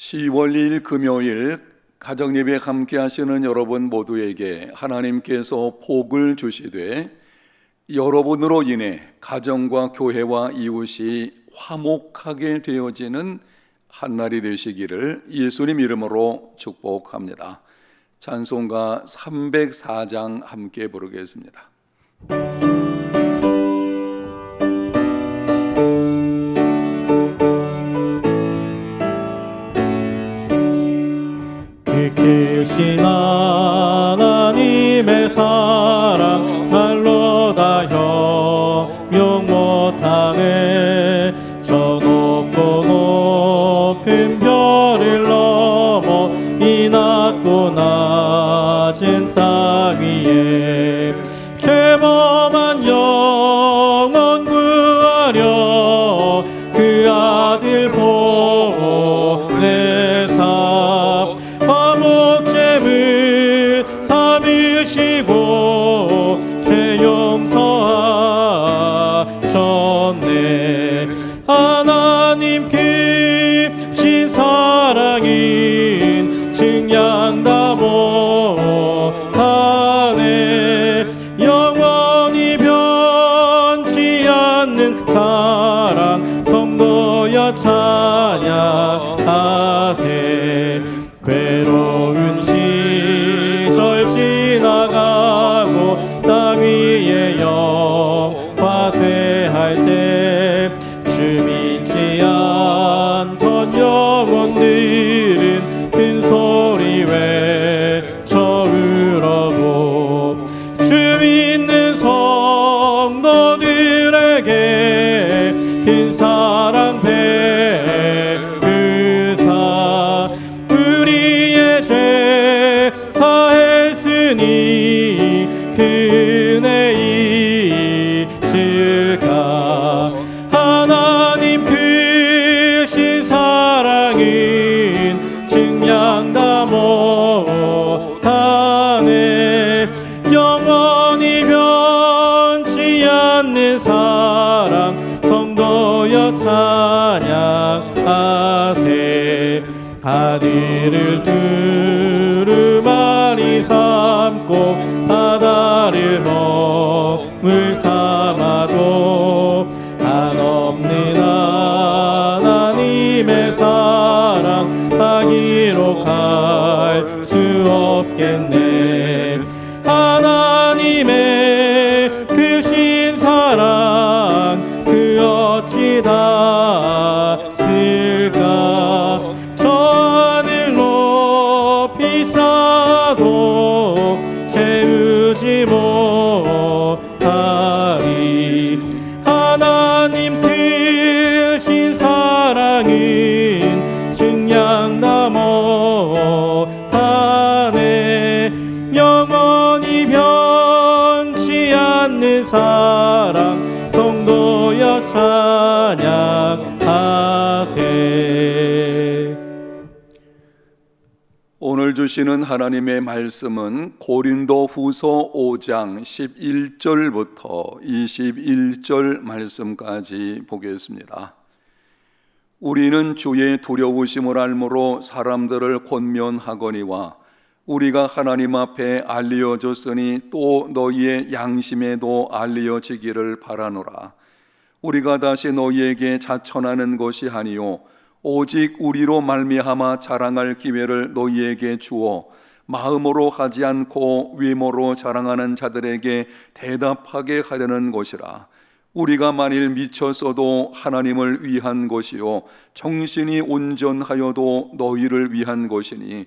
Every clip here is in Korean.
10월 2일 금요일 가정 예배 함께 하시는 여러분 모두에게 하나님께서 복을 주시되 여러분으로 인해 가정과 교회와 이웃이 화목하게 되어지는 한 날이 되시기를 예수님 이름으로 축복합니다. 찬송가 304장 함께 부르겠습니다. Shila 하늘을 두 사랑 성도여 찬양하세 오늘 주시는 하나님의 말씀은 고린도 후서 5장 11절부터 21절 말씀까지 보겠습니다. 우리는 주의 두려우심을 알므로 사람들을 권면하거니와 우리가 하나님 앞에 알려졌으니 또 너희의 양심에도 알려지기를 바라노라. 우리가 다시 너희에게 자천하는 것이 아니요 오직 우리로 말미암아 자랑할 기회를 너희에게 주어 마음으로 하지 않고 외모로 자랑하는 자들에게 대답하게 하려는 것이라 우리가 만일 미쳤어도 하나님을 위한 것이요 정신이 온전하여도 너희를 위한 것이니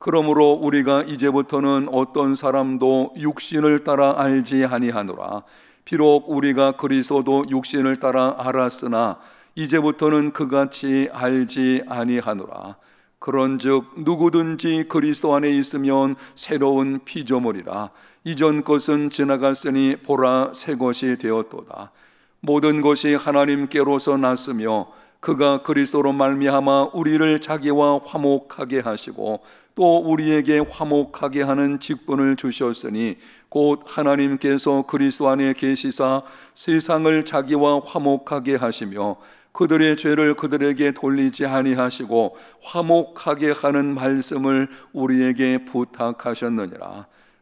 그러므로 우리가 이제부터는 어떤 사람도 육신을 따라 알지 아니하노라. 비록 우리가 그리스도도 육신을 따라 알았으나 이제부터는 그같이 알지 아니하노라. 그런즉 누구든지 그리스도 안에 있으면 새로운 피조물이라 이전 것은 지나갔으니 보라 새 것이 되었도다 모든 것이 하나님께로서 났으며 그가 그리스도로 말미암아 우리를 자기와 화목하게 하시고 또 우리에게 화목하게 하는 직분을 주셨으니 곧 하나님께서 그리스도 안에 계시사 세상을 자기와 화목하게 하시며 그들의 죄를 그들에게 돌리지 아니하시고 화목하게 하는 말씀을 우리에게 부탁하셨느니라.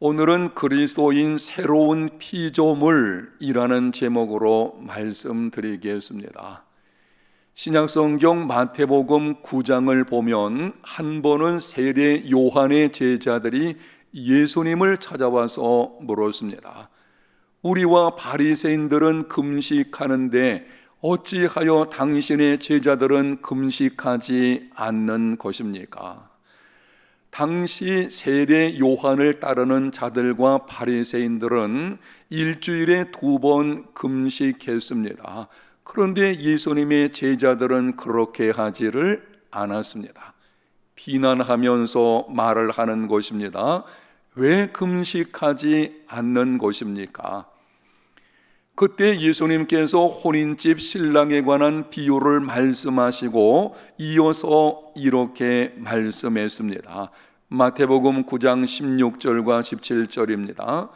오늘은 그리스도인 새로운 피조물이라는 제목으로 말씀드리겠습니다. 신약성경 마태복음 9장을 보면 한 번은 세례 요한의 제자들이 예수님을 찾아와서 물었습니다. 우리와 바리새인들은 금식하는데 어찌하여 당신의 제자들은 금식하지 않는 것입니까? 당시 세례 요한을 따르는 자들과 바리새인들은 일주일에 두 번 금식했습니다. 그런데 예수님의 제자들은 그렇게 하지를 않았습니다. 비난하면서 말을 하는 것입니다. 왜 금식하지 않는 것입니까? 그때 예수님께서 혼인집 신랑에 관한 비유를 말씀하시고 이어서 이렇게 말씀했습니다. 마태복음 9장 16절과 17절입니다.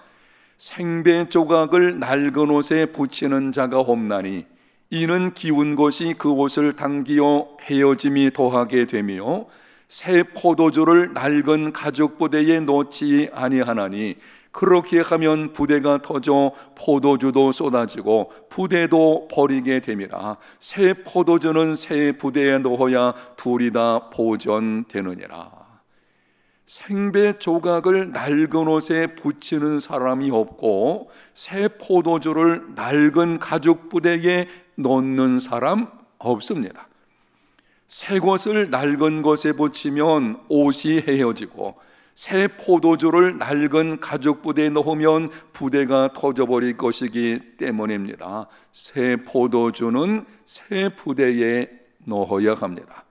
생배 조각을 낡은 옷에 붙이는 자가 없나니 이는 기운 것이 그 옷을 당기어 헤어짐이 더하게 되며 새 포도주를 낡은 가죽 부대에 넣지 아니하나니 그렇게 하면 부대가 터져 포도주도 쏟아지고 부대도 버리게 됨이라 새 포도주는 새 부대에 넣어야 둘이 다 보존되느니라 생배 조각을 낡은 옷에 붙이는 사람이 없고 새 포도주를 낡은 가죽 부대에 넣는 사람 없습니다. 새 것을 낡은 것에 붙이면 옷이 헤어지고 새 포도주를 낡은 가죽 부대에 넣으면 부대가 터져버릴 것이기 때문입니다. 새 포도주는 새 부대에 넣어야 합니다.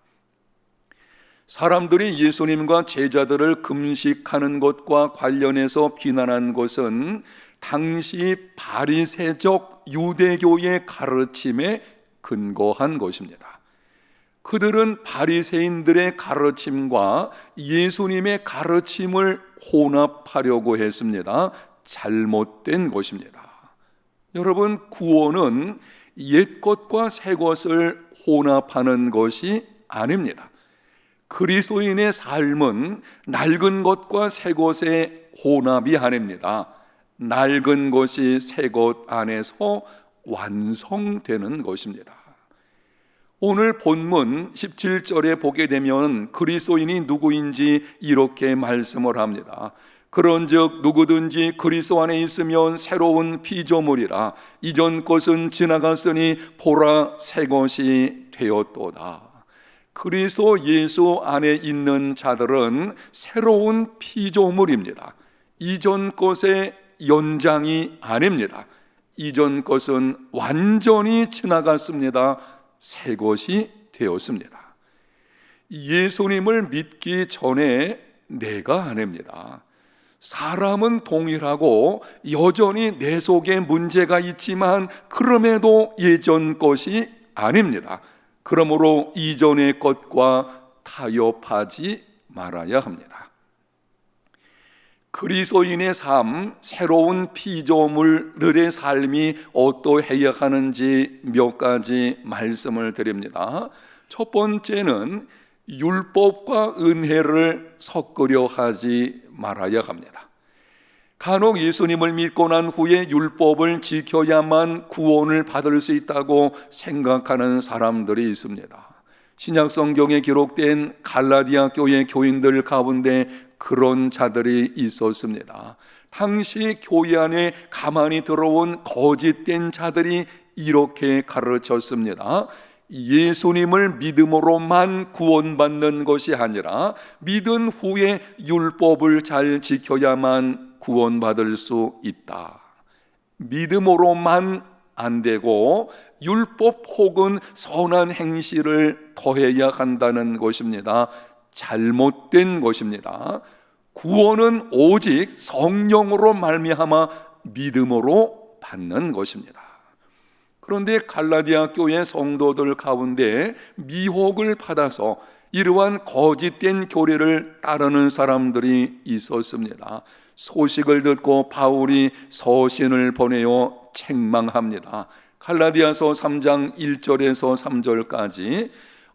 사람들이 예수님과 제자들을 금식하는 것과 관련해서 비난한 것은 당시 바리새적 유대교의 가르침에 근거한 것입니다. 그들은 바리새인들의 가르침과 예수님의 가르침을 혼합하려고 했습니다. 잘못된 것입니다. 여러분 구원은 옛 것과 새 것을 혼합하는 것이 아닙니다. 그리스도인의 삶은 낡은 것과 새 것의 혼합이 아닙니다. 낡은 것이 새 것 안에서 완성되는 것입니다. 오늘 본문 17절에 보게 되면 그리스도인이 누구인지 이렇게 말씀을 합니다. 그런즉 누구든지 그리스도 안에 있으면 새로운 피조물이라 이전 것은 지나갔으니 보라 새 것이 되었도다. 그리스도 예수 안에 있는 자들은 새로운 피조물입니다. 이전 것의 연장이 아닙니다. 이전 것은 완전히 지나갔습니다. 새 것이 되었습니다. 예수님을 믿기 전에 내가 아닙니다. 사람은 동일하고 여전히 내 속에 문제가 있지만 그럼에도 예전 것이 아닙니다. 그러므로 이전의 것과 타협하지 말아야 합니다. 그리스도인의 삶, 새로운 피조물들의 삶이 어떠해야 하는지 몇 가지 말씀을 드립니다. 첫 번째는 율법과 은혜를 섞으려 하지 말아야 합니다. 간혹 예수님을 믿고 난 후에 율법을 지켜야만 구원을 받을 수 있다고 생각하는 사람들이 있습니다. 신약 성경에 기록된 갈라디아 교회 교인들 가운데 그런 자들이 있었습니다. 당시 교회 안에 가만히 들어온 거짓된 자들이 이렇게 가르쳤습니다. 예수님을 믿음으로만 구원받는 것이 아니라 믿은 후에 율법을 잘 지켜야만 구원받을 수 있다. 믿음으로만 안 되고 율법 혹은 선한 행실을 더해야 한다는 것입니다. 잘못된 것입니다. 구원은 오직 성령으로 말미암아 믿음으로 받는 것입니다. 그런데 갈라디아 교회 성도들 가운데 미혹을 받아서 이러한 거짓된 교리를 따르는 사람들이 있었습니다. 소식을 듣고 바울이 서신을 보내어 책망합니다. 갈라디아서 3장 1절에서 3절까지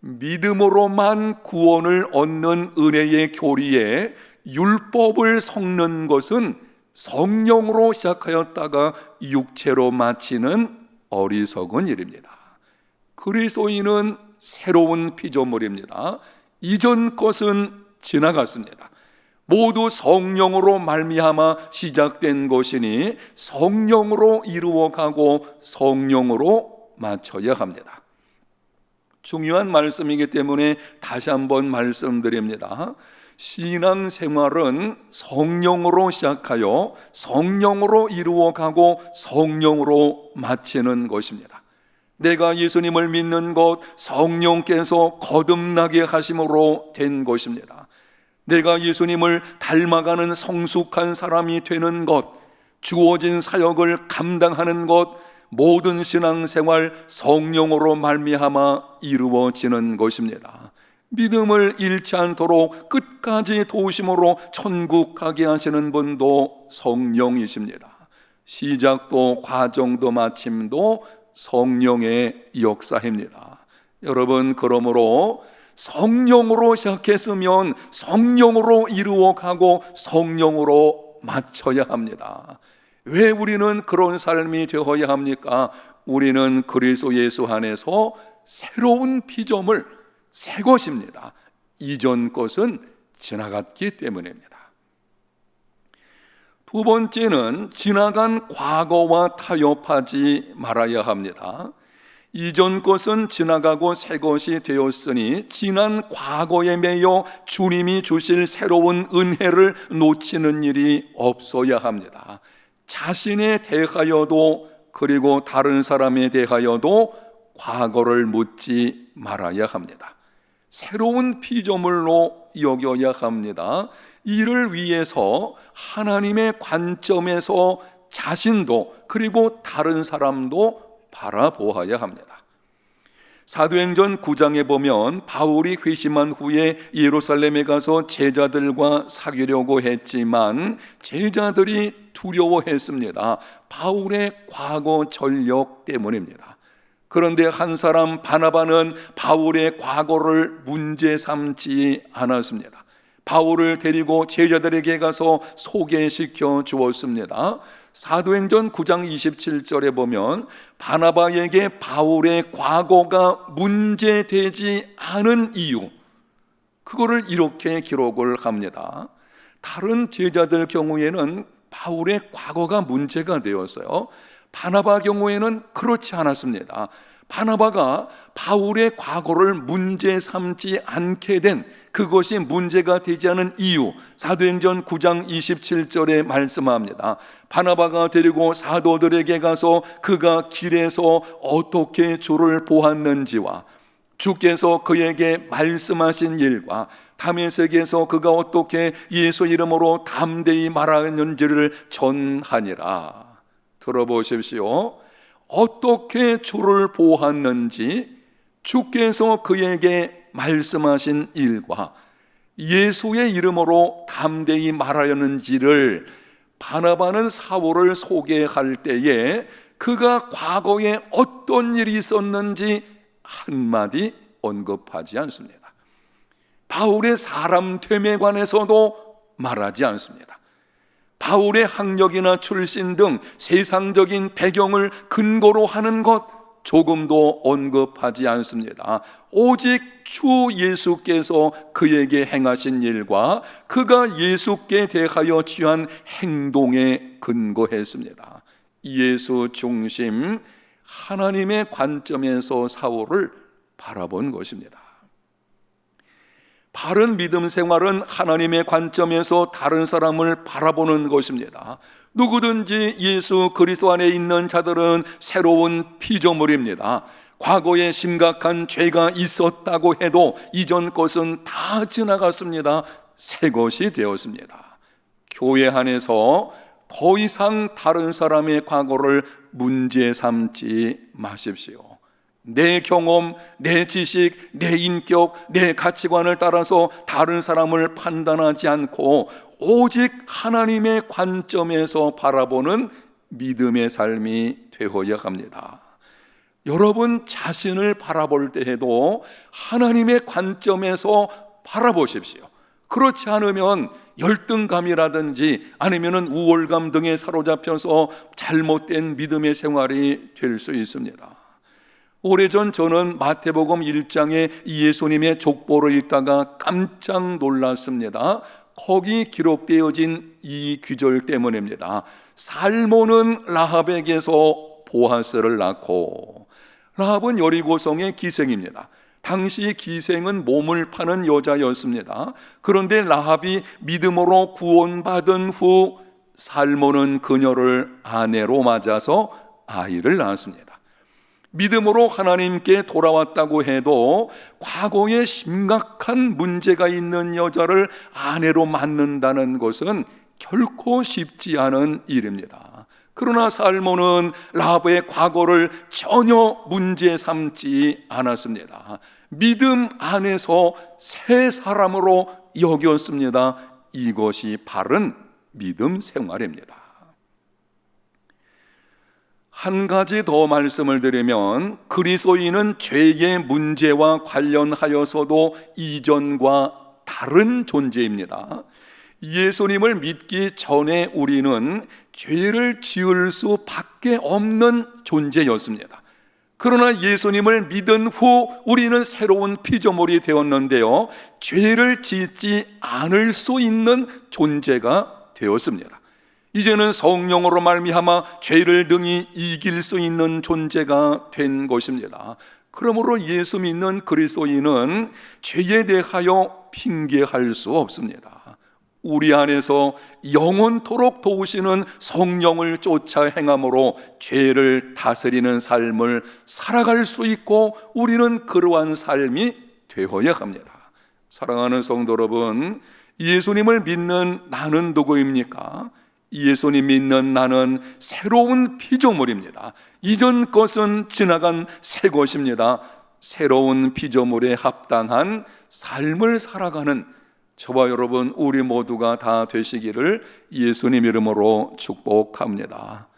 믿음으로만 구원을 얻는 은혜의 교리에 율법을 섞는 것은 성령으로 시작하였다가 육체로 마치는 어리석은 일입니다. 그리스도인은 새로운 피조물입니다. 이전 것은 지나갔습니다. 모두 성령으로 말미암아 시작된 것이니 성령으로 이루어가고 성령으로 맞춰야 합니다. 중요한 말씀이기 때문에 다시 한번 말씀드립니다. 신앙 생활은 성령으로 시작하여 성령으로 이루어 가고 성령으로 마치는 것입니다. 내가 예수님을 믿는 것 성령께서 거듭나게 하심으로 된 것입니다. 내가 예수님을 닮아가는 성숙한 사람이 되는 것, 주어진 사역을 감당하는 것, 모든 신앙생활 성령으로 말미암아 이루어지는 것입니다. 믿음을 잃지 않도록 끝까지 도우심으로 천국 가게 하시는 분도 성령이십니다. 시작도 과정도 마침도 성령의 역사입니다. 여러분 그러므로 성령으로 시작했으면 성령으로 이루어 가고 성령으로 마쳐야 합니다. 왜 우리는 그런 삶이 되어야 합니까? 우리는 그리스도 예수 안에서 새로운 피조물, 새 것입니다. 이전 것은 지나갔기 때문입니다. 두 번째는 지나간 과거와 타협하지 말아야 합니다. 이전 것은 지나가고 새 것이 되었으니 지난 과거에 매여 주님이 주실 새로운 은혜를 놓치는 일이 없어야 합니다. 자신에 대하여도 그리고 다른 사람에 대하여도 과거를 묻지 말아야 합니다. 새로운 피조물로 여겨야 합니다. 이를 위해서 하나님의 관점에서 자신도 그리고 다른 사람도 바라보아야 합니다. 사도행전 9장에 보면 바울이 회심한 후에 예루살렘에 가서 제자들과 사귀려고 했지만 제자들이 두려워했습니다. 바울의 과거 전력 때문입니다. 그런데 한 사람 바나바는 바울의 과거를 문제 삼지 않았습니다. 바울을 데리고 제자들에게 가서 소개시켜 주었습니다. 사도행전 9장 27절에 보면 바나바에게 바울의 과거가 문제되지 않은 이유 그거를 이렇게 기록을 합니다. 다른 제자들 경우에는 바울의 과거가 문제가 되었어요. 바나바 경우에는 그렇지 않았습니다. 바나바가 바울의 과거를 문제 삼지 않게 된 그것이 문제가 되지 않은 이유 사도행전 9장 27절에 말씀합니다. 바나바가 데리고 사도들에게 가서 그가 길에서 어떻게 주를 보았는지와 주께서 그에게 말씀하신 일과 다메섹에서 그가 어떻게 예수 이름으로 담대히 말하는지를 전하니라. 들어보십시오. 어떻게 주를 보았는지 주께서 그에게 말씀하신 일과 예수의 이름으로 담대히 말하였는지를 바나바는 사울을 소개할 때에 그가 과거에 어떤 일이 있었는지 한마디 언급하지 않습니다. 바울의 사람 됨에 관해서도 말하지 않습니다. 바울의 학력이나 출신 등 세상적인 배경을 근거로 하는 것 조금도 언급하지 않습니다. 오직 주 예수께서 그에게 행하신 일과 그가 예수께 대하여 취한 행동에 근거했습니다. 예수 중심 하나님의 관점에서 사울을 바라본 것입니다. 바른 믿음 생활은 하나님의 관점에서 다른 사람을 바라보는 것입니다. 누구든지 예수 그리스도 안에 있는 자들은 새로운 피조물입니다. 과거에 심각한 죄가 있었다고 해도 이전 것은 다 지나갔습니다. 새 것이 되었습니다. 교회 안에서 더 이상 다른 사람의 과거를 문제 삼지 마십시오. 내 경험, 내 지식, 내 인격, 내 가치관을 따라서 다른 사람을 판단하지 않고 오직 하나님의 관점에서 바라보는 믿음의 삶이 되어야 합니다. 여러분 자신을 바라볼 때에도 하나님의 관점에서 바라보십시오. 그렇지 않으면 열등감이라든지 아니면은 우월감 등에 사로잡혀서 잘못된 믿음의 생활이 될 수 있습니다. 오래전 저는 마태복음 1장에 예수님의 족보를 읽다가 깜짝 놀랐습니다. 거기 기록되어진 이 귀절 때문입니다. 살모는 라합에게서 보아스를 낳고 라합은 여리고성의 기생입니다. 당시 기생은 몸을 파는 여자였습니다. 그런데 라합이 믿음으로 구원받은 후 살모는 그녀를 아내로 맞아서 아이를 낳았습니다. 믿음으로 하나님께 돌아왔다고 해도 과거에 심각한 문제가 있는 여자를 아내로 맞는다는 것은 결코 쉽지 않은 일입니다. 그러나 살모는 라합의 과거를 전혀 문제 삼지 않았습니다. 믿음 안에서 새 사람으로 여겼습니다. 이것이 바른 믿음 생활입니다. 한 가지 더 말씀을 드리면 그리스도인은 죄의 문제와 관련하여서도 이전과 다른 존재입니다. 예수님을 믿기 전에 우리는 죄를 지을 수밖에 없는 존재였습니다. 그러나 예수님을 믿은 후 우리는 새로운 피조물이 되었는데요. 죄를 짓지 않을 수 있는 존재가 되었습니다. 이제는 성령으로 말미암아 죄를 등이 이길 수 있는 존재가 된 것입니다. 그러므로 예수 믿는 그리스도인은 죄에 대하여 핑계할 수 없습니다. 우리 안에서 영원토록 도우시는 성령을 쫓아 행함으로 죄를 다스리는 삶을 살아갈 수 있고 우리는 그러한 삶이 되어야 합니다. 사랑하는 성도 여러분, 예수님을 믿는 나는 누구입니까? 예수님 믿는 나는 새로운 피조물입니다. 이전 것은 지나간 새 것입니다. 새로운 피조물에 합당한 삶을 살아가는 저와 여러분 우리 모두가 다 되시기를 예수님 이름으로 축복합니다.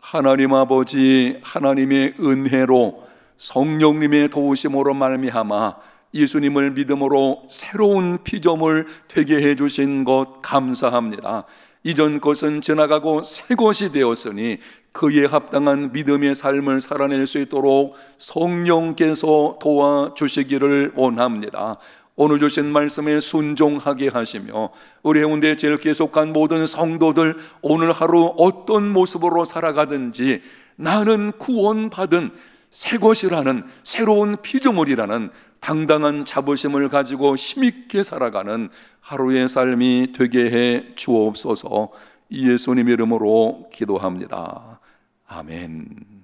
하나님 아버지 하나님의 은혜로 성령님의 도우심으로 말미암아 예수님을 믿음으로 새로운 피조물 되게 해 주신 것 감사합니다. 이전 것은 지나가고 새 것이 되었으니 그에 합당한 믿음의 삶을 살아낼 수 있도록 성령께서 도와주시기를 원합니다. 오늘 주신 말씀에 순종하게 하시며 우리 해운대 제일 계속한 모든 성도들 오늘 하루 어떤 모습으로 살아가든지 나는 구원받은 새 것이라는 새로운 피조물이라는 당당한 자부심을 가지고 힘있게 살아가는 하루의 삶이 되게 해 주옵소서 예수님 이름으로 기도합니다. 아멘.